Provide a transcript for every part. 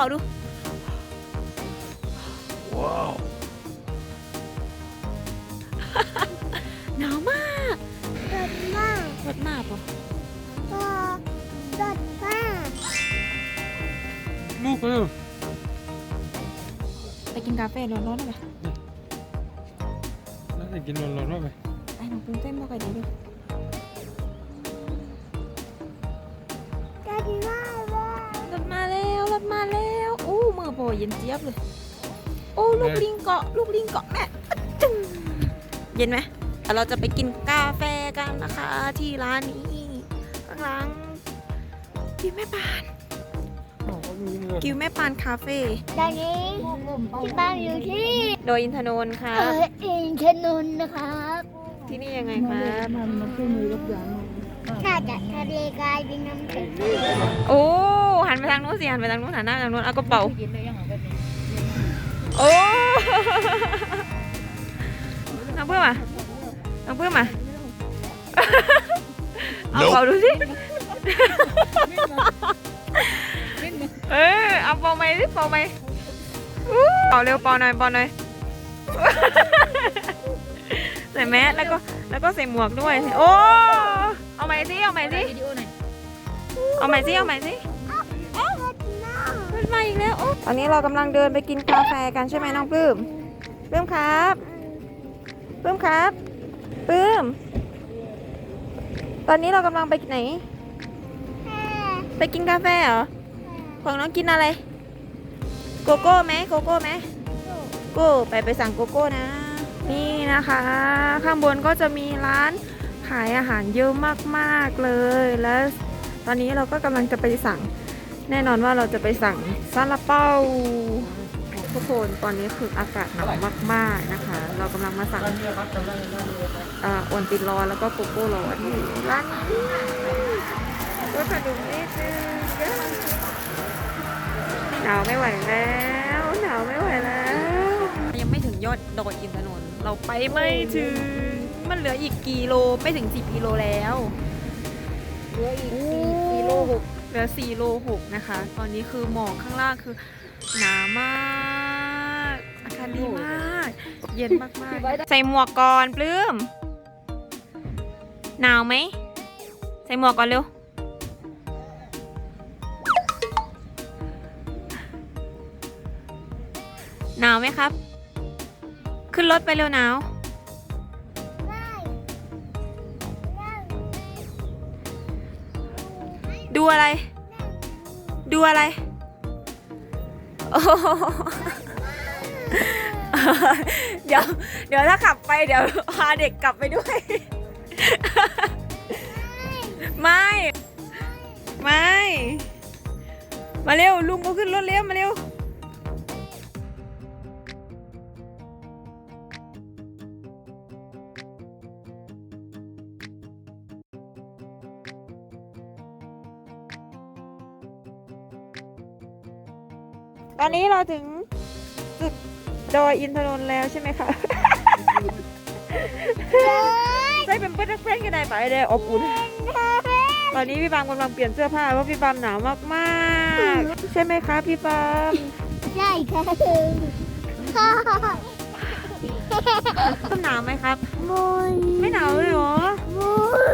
เป่าดู ว้าว หนาวมากรถมากรถหนาปะก็รถมากลูกเร็วไปกินกาแฟร้อนๆได้ไหมแล้วจะกินร้อนๆว่าไปไอ้หนูปรุงเต้นมาไปเดี๋ยวดู โอ้มือโบเย็นเจี๊ยบเลย โอ้ลูกลิงเกาะ ลูกลิงเกาะแม่อะจึ้งเย็นไหมเดี๋ยวเราจะไปกินกาแฟกันนะคะ ที่ร้านนี้ข้างหลังกิวแม่ปานอ๋อเขามีเงินกิวแม่ปานคาเฟ่ตอนนี้ที่บ้านอยู่ที่ โดยอินทนนท์ค่ะเอออินทนนท์นะครับที่นี่ยังไงครับ ถ้าจากทะเลกลายเป็นน้ำแข็งโอ้หันไปทางนู้นสิหันไปทางนู้นหันหน้าไปทางนู้นเอากระเป๋าโอ้น้องเพื่อนมาน้องเพื่อนมาเอาเป่าดูสิเออเอาเป่าไหมสิเป่าไหมอู้เป่าเร็วเป่าหน่อยเป่าหน่อยใส่แมสแล้วก็แล้วก็ใส่หมวกด้วย โอ้ เอาไหมสิเอาไหมสิเอาไหมสิเอาไหมสิเอ๊ะรถน้องมันมาอีกแล้วโอ้ตอนนี้เรากำลังเดินไปกินกาแฟกันใช่ไหมน้องปลื้มปลื้มครับปลื้มครับปลื้มตอนนี้เรากำลังไปไหนแม่ไปกินกาแฟเหรอของน้องกินอะไร โกโก้ไหมโกโก้ไหมโก้ไปไปสั่งโกโก้นะ นี่นะคะ ข้างบนก็จะมีร้าน ขายอาหารเยอะมากๆเลย แล้วตอนนี้เราก็กำลังจะไปสั่ง แน่นอนว่าเราจะไปสั่งซาลาเปาทุกคนตอนนี้คืออากาศหนาวมาก ๆนะคะ เรากำลังมาสั่งอ่อโอนตินร้อนแล้วก็โกโก้ร้อนร้านนี้ก็ขนมนิดนึงหนาวไม่ไหวแล้วหนาวไม่ไหวแล้ว ยังไม่ถึงยอดดอยอินทนนท์เราไปไม่ถึง มันเหลืออีกกี่โลไม่ถึง10กิโลแล้วเหลืออีกสี่โลหกเหลือสี่โลหกนะคะ ตอนนี้คือหมอกข้างล่างคือหนามากอากาศดีมาก เย็นมากๆ ใส่หมวกก่อนปลื้มหนาวไหม ใส่หมวกก่อนเร็วหนาวไหมครับ ขึ้นรถไปเร็วหนาว ดูอะไร ดูอะไร โอ้เดี๋ยว เดี๋ยวถ้าขับไปเดี๋ยวพาเด็กกลับไปด้วย ไม่ ไม่ มาเร็วลุงก็ขึ้นรถเร็วมาเร็ว อนนี้เราถึงจุดดอยอินทนนท์แล้วใช่ไหมคะใส่เป็นเพื่อนเพื่อนกันได้ไปเลยอบอุ่นตอนนี้พี่ปามกำลังเปลี่ยนเสื้อผ้าเพราะพี่ปามหนาวมากๆ ใช่ไหมคะพี่ปามใช่ครับต้นหนาวไหมครับมุยไม่หนาวเลยเหรอมุ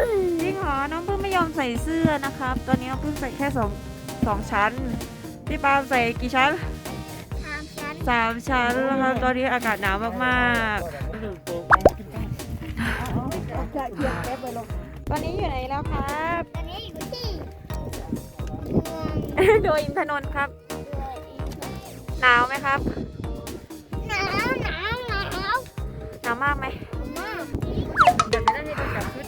ยจริงเหรอน้องเพิ่งไม่ยอมใส่เสื้อนะครับ ตอนนี้น้องเพิ่งใส่แค่สองสองชั้นพี่ปามใส่กี่ชั้นถามฉัน สามชั้นแล้วครับตอนนี้อากาศหนาวมากๆ ตอนนี้อยู่ไหนแล้วครับตอนนี้อยู่ที่เมืองโดยอินทนนท์ครับ หนาวไหมครับ หนาวหนาวหนาวหนาวมากไหมมากเดี๋ยวจะได้ดูจากชุด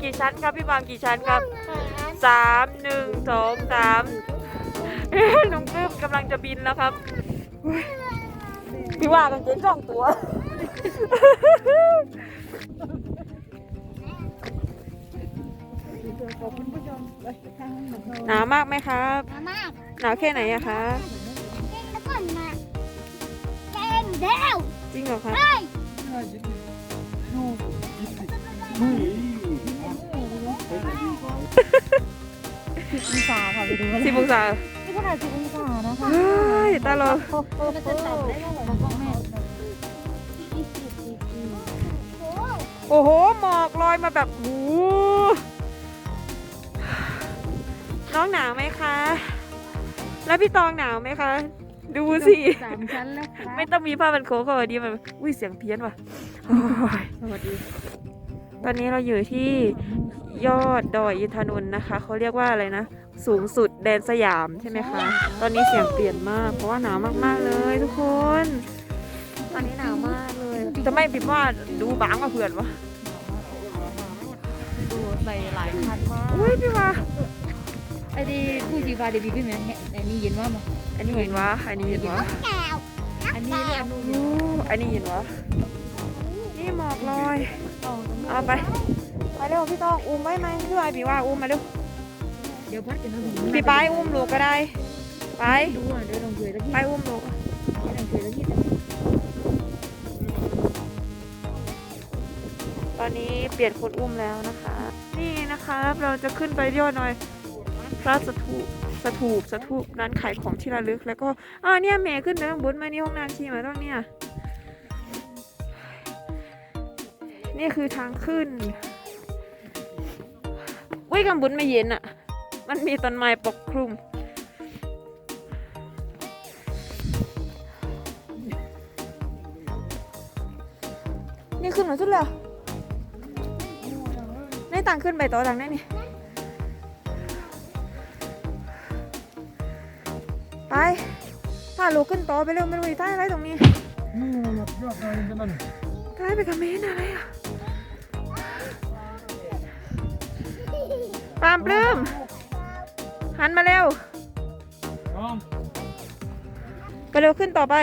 กี่ชั้นครับพี่บางกี่ชั้นครับหนาวสามหนึ่งสองสาม น้องปลื้มกำลังจะบินแล้วครับอุ๊ยพี่ว่ากางเกงสองตัวหนาวมากไหมครับหนาวมากหนาวแค่ไหนอะคะเล่นแล้วก่อนมาเล่นแล้วจริงเหรอครับเฮ้ยสิบองศาค่ะไปดูกันสิบองศานี่ ขนาดสิบองศานะคะเฮ้ยตาโลโอ้โหมันจะต่ำได้เท่าไหร่มาบอกแม่โอ้โห หมอกลอยมาแบบโอ้โหน้องหนาวไหมคะ แล้วพี่ตองหนาวไหมคะ ดูสิสามชั้นแล้วค่ะไม่ต้องมีผ้าพันโคกก็ดีมันอุ้ยเสียงเพี้ยนว่ะโอ้ยสวัสดี ตอนนี้เราอยู่ที่ยอดดอยอินทนนท์นะคะ เขาเรียกว่าอะไรนะ สูงสุดแดนสยามใช่ไหมคะ ตอนนี้เสียงเปลี่ยนมาก เพราะว่าหนาวมากๆเลยทุกคน ตอนนี้หนาวมากเลย จะไม่พิมพ์ว่าดูบางกว่าเพื่อนวะดูใส่หลายชั้นมากอุ้ยพี่ว่าไอ้ดีผู้จีบาเดบีขึ้นไหมเนี่ยอันนี้เย็นว่ามั้ยอันนี้เห็นวะอันนี้เห็นวะแก้วอันนี้เรียกโอ้อันนี้เห็นวะนี่หมอกลอยเอาตรงนี้เอาไป ไปเร็วพี่ต้องอุ้มไว้ไหมพี่ว่าพี่ว่าอุ้มมาเร็ว เดี๋ยวพัดกันนะพี่ไปอุ้มลูกก็ได้ ไป ดูอะเดี๋ยวลองช่วยตะกี้ไปอุ้มลูกลองช่วยตะกี้ตอนนี้เปลี่ยนคนอุ้มแล้วนะคะ นี่นะคะเราจะขึ้นไปยอดหน่อยพระสถูปสถูปสถูปร้านขายของที่ระลึกแล้วก็อ่าเนี่ยเมย์ขึ้นไปข้างบนมานี่ห้องน้ำชีมาต้องเนี่ยนี่คือทางขึ้นวิกำบุญไม่เย็นอะ่ะ มันมีต้นไม้ปกคลุม นี่ขึ้นมาสุดแล้วนี่ต่างขึ้นไปต่อต่างได้นี่ไปพาลูกขึ้นต่อไปเร็วไม่รู้อยู่ใต้อะไรตรงนี้นี่ยอดยอดอะไรกันนั่นใต้ไปกับเมนอะไรอะปามปลื้ม หันมาเร็วน้องไปเร็วขึ้นต่อไป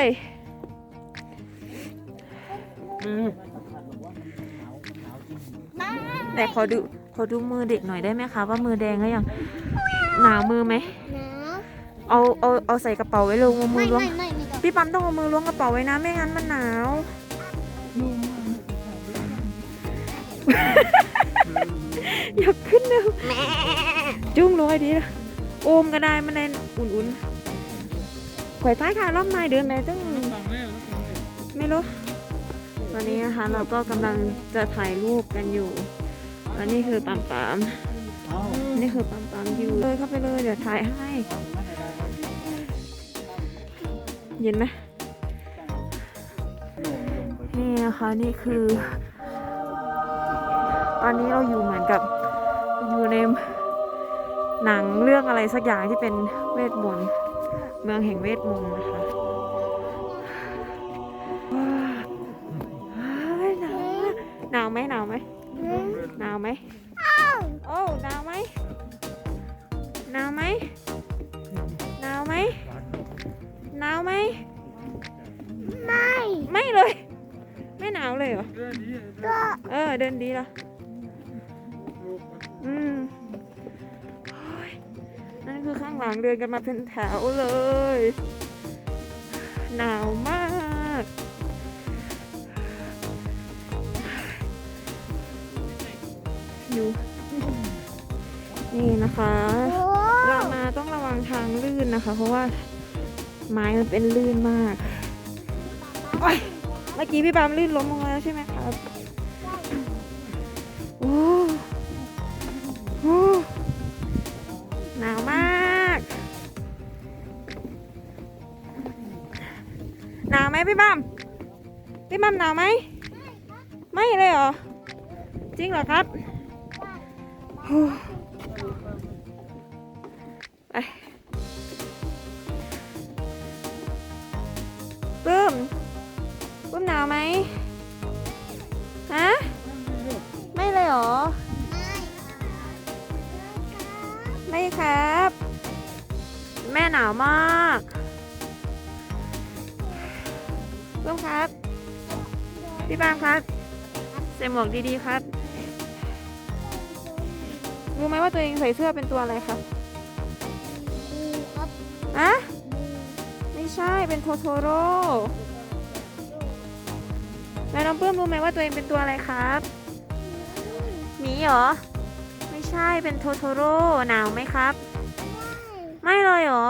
นี่มาแต่ขอดูขอดูมือเด็กหน่อยได้ไหมคะว่ามือแดงหรือยังหนาวมือไหมหนาวเอาเอาเอาใส่กระเป๋าไว้เร็วเอามืไม่อล้วง ไม่ไม่ไม่ต้องพี่ปั๊มต้องเอามือล้วงกระเป๋าไว้นะ ไม่งั้นมันหนาว อยากขึ้นเร็วแม่จุ้งลอยดีนะ โอมก็ได้มันแน่นอุ่นๆข่อยท้ายค่ะรอบไม้เดือนไหนตึ้งไม่รู้ตอนนี้นะคะเราก็กำลังจะถ่ายรูปกันอยู่อันนี้คือปั๊มปั๊มนี่คือปั๊มปั๊มอยู่เลยเข้าไปเลยเดี๋ยวถ่ายให้ เย็นไหมนี่นะคะนี่คือ ตอนนี้เราอยู่เหมือนกับอยู่ใน หนังเรื่องอะไรสักอย่างที่เป็นเวทมนต์เมืองแห่งเวทมนต์นะคะ มาเป็นแถวเลย หนาวมาก อยู่ นี่นะคะ เรามาต้องระวังทางลื่นนะคะ เพราะว่าไม้มันเป็นลื่นมาก เมื่อกี้พี่ปามลื่นล้มลงแล้วใช่ไหมครับ พี่บัมหนาวไหม ไม่เลยเหรอ จริงเหรอครับโอ้ไปปื้มปื้มหนาวไหมฮะ ไม่เลยเหรอ ไม่ครับ แม่หนาวมากเพิ่มครับ พี่ปามครับ ใส่หมวกดีๆครับ รู้ไหมว่าตัวเองใส่เสื้อเป็นตัวอะไรครับครับอะไม่ใช่เป็นโทโทโร่แล้วน้องเพิ่มรู้ไหมว่าตัวเองเป็นตัวอะไรครับหมีเหรอ ไม่ใช่เป็นโทโทโร่หนาวไหมครับ ไม่เลยเหรอ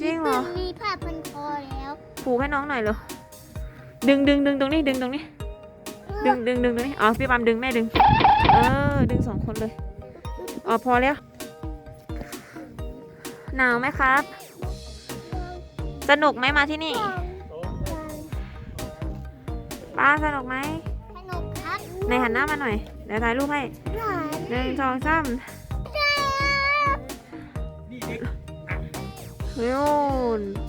จริงเหรอมีผ้าพันคอแล้ว ผูกให้น้องหน่อยเลย ดึงดึงดึงตรงนี้ดึงตรงนี้ ดึงดึงดึงตรงนี้อ๋อพี่ปามดึงแม่ดึง เออ ดึงสองคนเลยอ๋อพอแล้ว หนาวไหมครับ สนุกไหมมาที่นี่ป้าสนุกไหมสนุกครับในหันหน้ามาหน่อย เดี๋ยวถ่ายรูปให้หนึ่งสองสาม เร็ว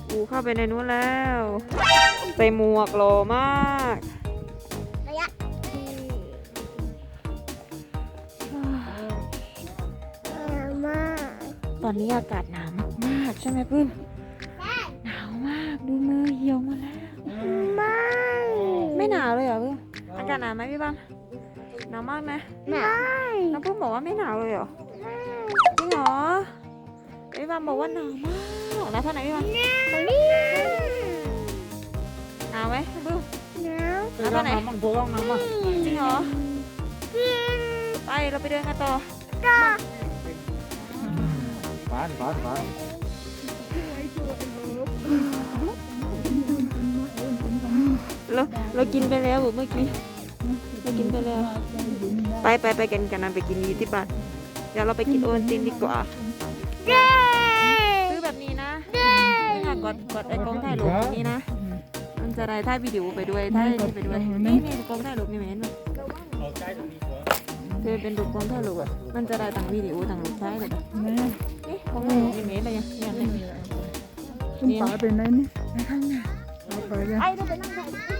อูเข้าไปในนู้นแล้วใส่หมวกโลมากระยะมาตอนนี้อากาศหนาวมากๆใช่ไหมปื้มหนาวมากดูมือเหี่ยวหมาแล้วไม่ไม่หนาวเลยเหรอปื้มอากาศหนาวไหมพี่บ้ามหนาวมากไหมไม่น้องปื้มบอกว่าไม่หนาวเลยเหรอจริงเหรอ พี่บ้ามบอกว่าหนาวมากแล้วเท่าไหร่พี่บ้ามหนาวไหมปื้มหนาว Tôi đang nằm bằng phố đang nằm à จริงเหรอไปเราไปเดินกันต่อ Bán bán bán เราเรากินไปแล้วเมื่อกี้เรากินไปแล้วไปไปไปกันกันนะไปกินยี่ที่บ้านเดี๋ยวเราไปกินโอวัลตินดีกว่าเกดกดไอ้กล้องถ่ายรูปนี้นะ มันจะได้ถ่ายวิดีโอไปด้วยถ่ายนี่ไปด้วย นี่นี่กล้องถ่ายรูปนี่ไหมเห็นไหมเธอเป็นรูปกล้องถ่ายรูปอะ มันจะได้ทั้งวิดีโอทั้งรูปถ่ายเลยนี่กล้องถ่ายรูปนี่เห็นเลยยังยังนี่คุณป๋าเป็นไหนนี่เอาไปเลยไอ้ต้องไปนั่งถ่าย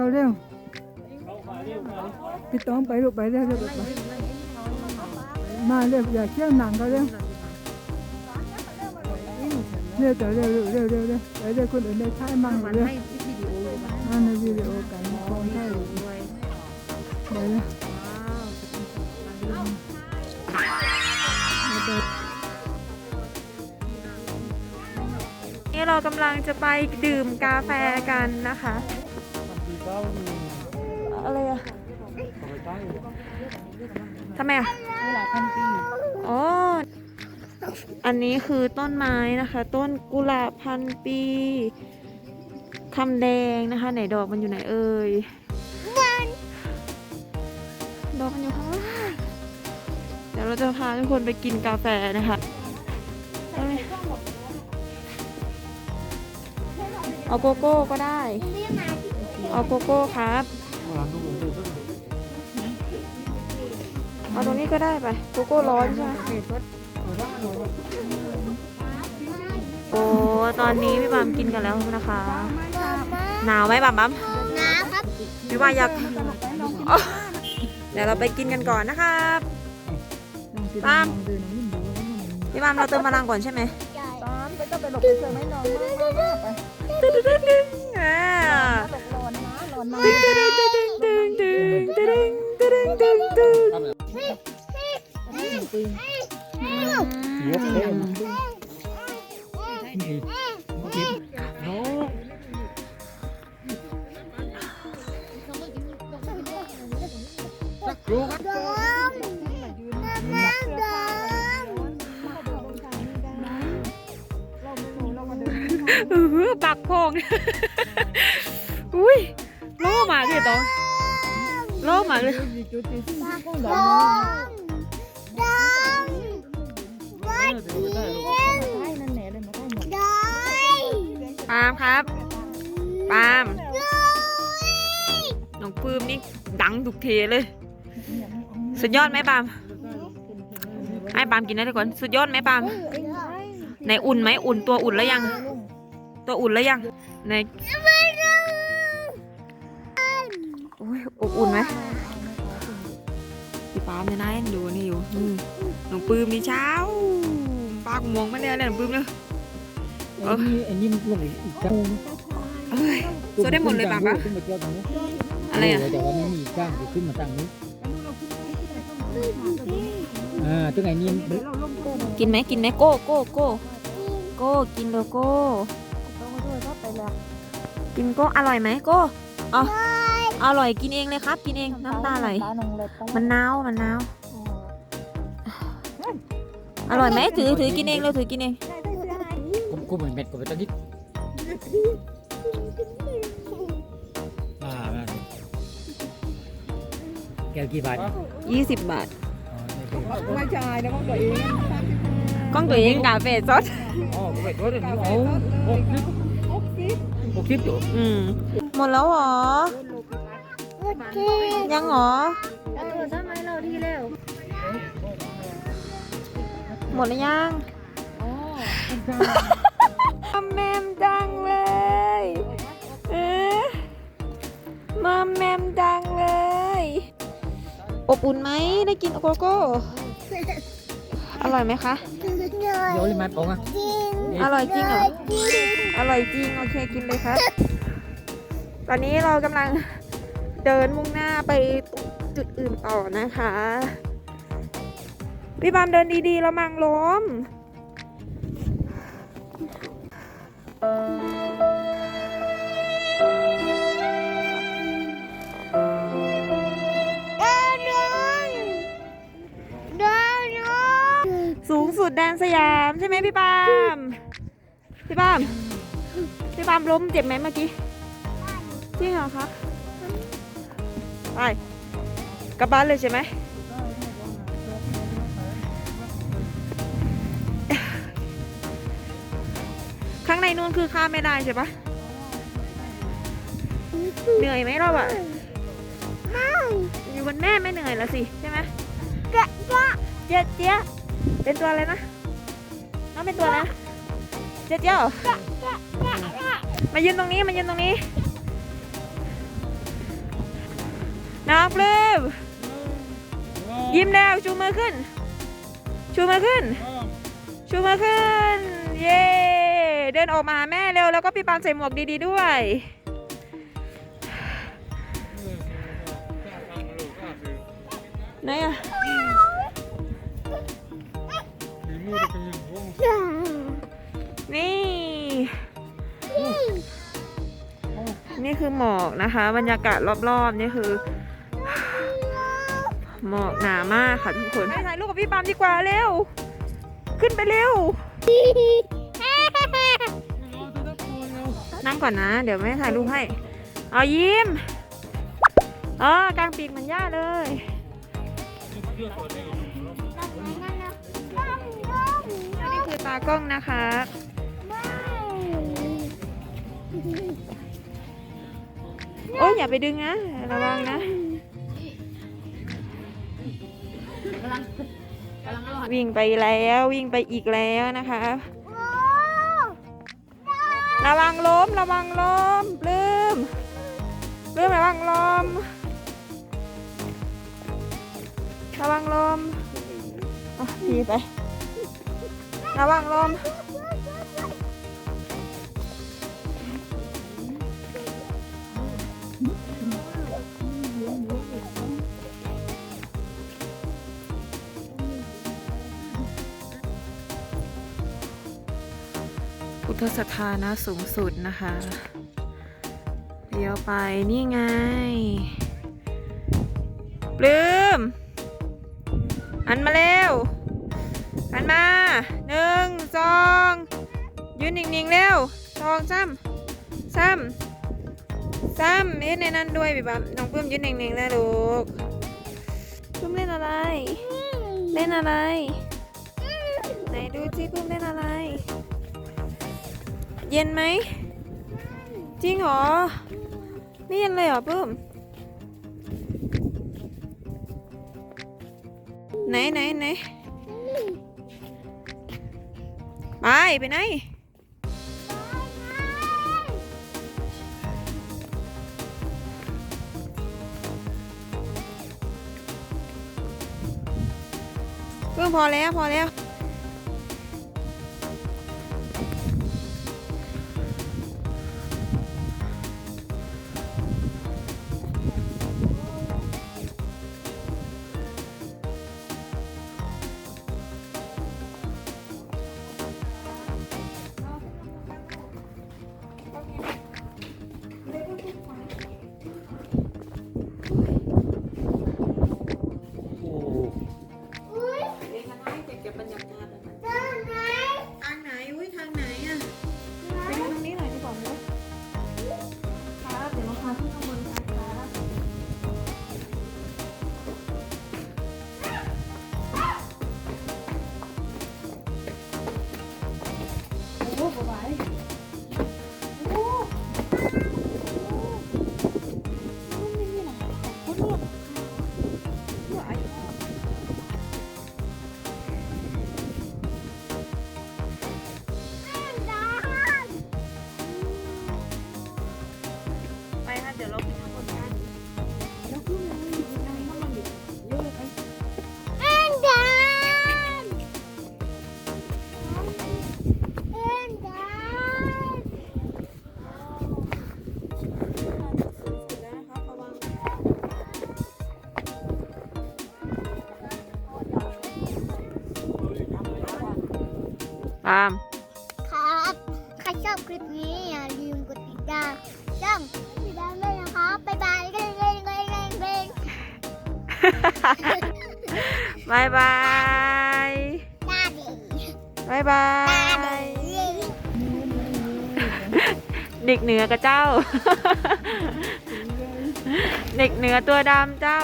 เขาเร็วพี่ต้องไปลูกไปเร็วเร็วไปมาเร็วอย่าเชี่ยวหนังเขาเร็วเร็วเดี๋ยวเร็วเร็วเร็วเร็วเร็วไปเร็วคนอื่นได้ใช้มั่งมันเร็วให้วิดีโอเลยนะมาในวิดีโอกันคองได้เลยเดี๋ยวนะเดี๋ยวนี่เรากำลังจะไปดื่มกาแฟกันนะคะ Đi cao thì อะไรอะทำไมอะอ๋อ อันนี้คือต้นไม้นะคะ ต้นกุหลาบพันปีคำแดงนะคะ ไหนดอกมันอยู่ไหนเอ่ยดอกมันอยู่ข้างล่างเดี๋ยวเราจะพาทุกคนไปกินกาแฟนะคะเอาโกโก้ก็ได้ เรียกมาที่เอาโกโก้ครับ Làm đúng rồi tôi เอาตรงนี้ก็ได้ไปโกโก้ร้อนใช่ไหมโอ้ตอนนี้พี่บามกินกันแล้วนะคะ หนาวไหมบัมบัมน้ำครับพี่ว่าอยากอ๋อเดี๋ยวเราไปกินกันก่อนนะครับตามพี่บามเราเติมพลังก่อนใช่ไหมตามไปต้องไปหลบไปเจอไม่นอนมากมาก เยอยดอ้แม่ครับเออปากพอง โล่หมาเลยตองล่หมาเลยดมดมวัดเลยมาเข้ามดดอยปามครับปาล์มน้องปื้มนี่ดังทุกเทเลย สุดยอดไหมปามให้ปามกินได้ทุกคน สุดยอดไหมปามไหนอุ่นไหมอุ่นตัวอุ่นแล้วยัง ตัวอุ่นแล้วยังไหน ยอบอุ่นไหมพี่ปาล์มเนี่ยนะดูนี่อยู่อืมน้องปื้มนี่เช้าปากม่วงมาเนี่ยเนี่ยน้องปื้มเนี่ย Anh nhìn anh nhìn lỗi cả เอ้ยโซได้หมดเลยป่ะปะขึ้นมาเที่ยวตรงนี้อะไรอะแต่ว่าไม่มีก้างจะขึ้นมาตั้งนี้อ่าตัวไหนนี่กินไหมกินไหมโก้โก้โก้โก้กินโลโก้กินโก้อร่อยไหมโก้อ๋อ อร่อยกินเองเลยครับ กินเองน้ำตาไหลมันนาวมันนาวอร่อยไหมถือถือกินเองเราถือกินเองผมกูเหมือนเม็ดกูไปตอนนี้อ่าแก้วกี่บาท20บาทอ๋อนี่คือไม่ใช่แล้วก็ตัวเองกล้องตัวเองกาเฟ่ซดอ๋อกูไปตัวเดียวนี่โอ้หกสิบหกสิบอยู่อืมหมดแล้วเหรอโอเค ยังเหรอแล้วตัวทำไมเราที่เร็วหมดแล้วยังอ๋อมัมแมมดังเลยเออมัมแมมดังเลย อบอุ่นไหมได้กินโกโก้ อร่อยไหมคะ โยนเลยมาปองอะจริงอร่อยจริงเหรอจริงอร่อยจริง โอเคกินเลยครับ ตอนนี้เรากำลัง เดินมุ่งหน้าไปจุดอื่นต่อนะคะพี่บามเดินดีๆระมังล้มสูงสุดแดนสยามใช่ไหมพี่ปามพี่ปามพี่ปามล้มเจ็บไหมเมื่อกี้จริงเหรอคะ ไปกลับบ้านเลยใช่ไหมข้างในนู้นคือข้ามไม่ได้ใช่ปะเหนื่อยไหมเราอะไม่อยู่บนแม่ไม่เหนื่อยล้วสิใช่ไหมกะกะเจ๊เจ๊ะเป็นตัวอะไรนะน้องเป็นตัวอะไรเจ๊เจ๊ะมายืนตรงนี้มายืนตรงนี้ น้องปลื้มยิ้มแล้วชูมือขึ้น ชูมือขึ้น ชูมือขึ้น เย้เดินออกมาหาแม่เร็วแล้วก็พี่ปานใส่หมวกดีๆด้วยไหนอะนี่ นี่คือหมอกนะคะ บรรยากาศรอบๆ นี่คือ หมอกหนามากค่ะทุกคนไปถ่ายรูปกับพี่ปามดีกว่าเร็ว ขึ้นไปเร็ว นั่งก่อนนะ เดี๋ยวแม่ถ่ายรูปให้ เอายิ้มอ๋อกลางปีกเหมือนย่าเลยนี่คือตากล้องนะคะโอ้ยอย่าไปดึงนะ ระวังนะ วิ่งไปแล้ววิ่งไปอีกแล้วนะคะ ระวังล้มระวังล้มปลื้มปลื้มระวังล้มระวังลมอะดีไประวังลม สถานะสูงสุดนะคะเลี้ยวไปนี่ไงปลืมหันมาเร็วหันมาหนึ่งสองยืนนิ่งๆเร็วสองซ้ำซ้ำซ้ำยืนในนั้นด้วยพี่ปั๊มน้องปลื้มยืนนิ่งๆแล้วลูกปลื้มเล่นอะไร เล่นอะไรไหนดูสิปลื้มเล่นอะไร เย็นไหม จริงเหรอ ไม่เย็นเลยเหรอปลื้ม ไหนไหนไหนไป ไปไหนเพิ่งพอแล้ว พอแล้ว เด็กเหนือกับเจ้า เด็กเหนือตัวดำเจ้า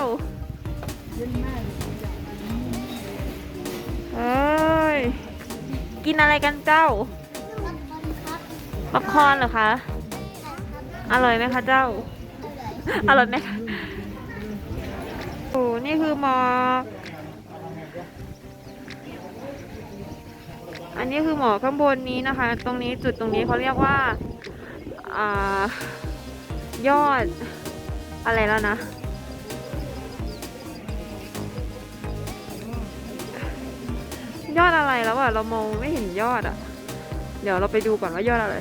เอ้ย กินอะไรกันเจ้าบป๊อปคอร์นเหรอคะ อร่อยไหมคะเจ้า อร่อยไหมคะโอ้นี่คือมอ อันนี้คือหมอข้างบนนี้นะคะ ตรงนี้จุดตรงนี้เขาเรียกว่า อยอดอะไรแล้วนะ ยอดอะไรแล้วอะเรามองไม่เห็นยอดอะเดี๋ยวเราไปดูก่อนว่ายอดอะไร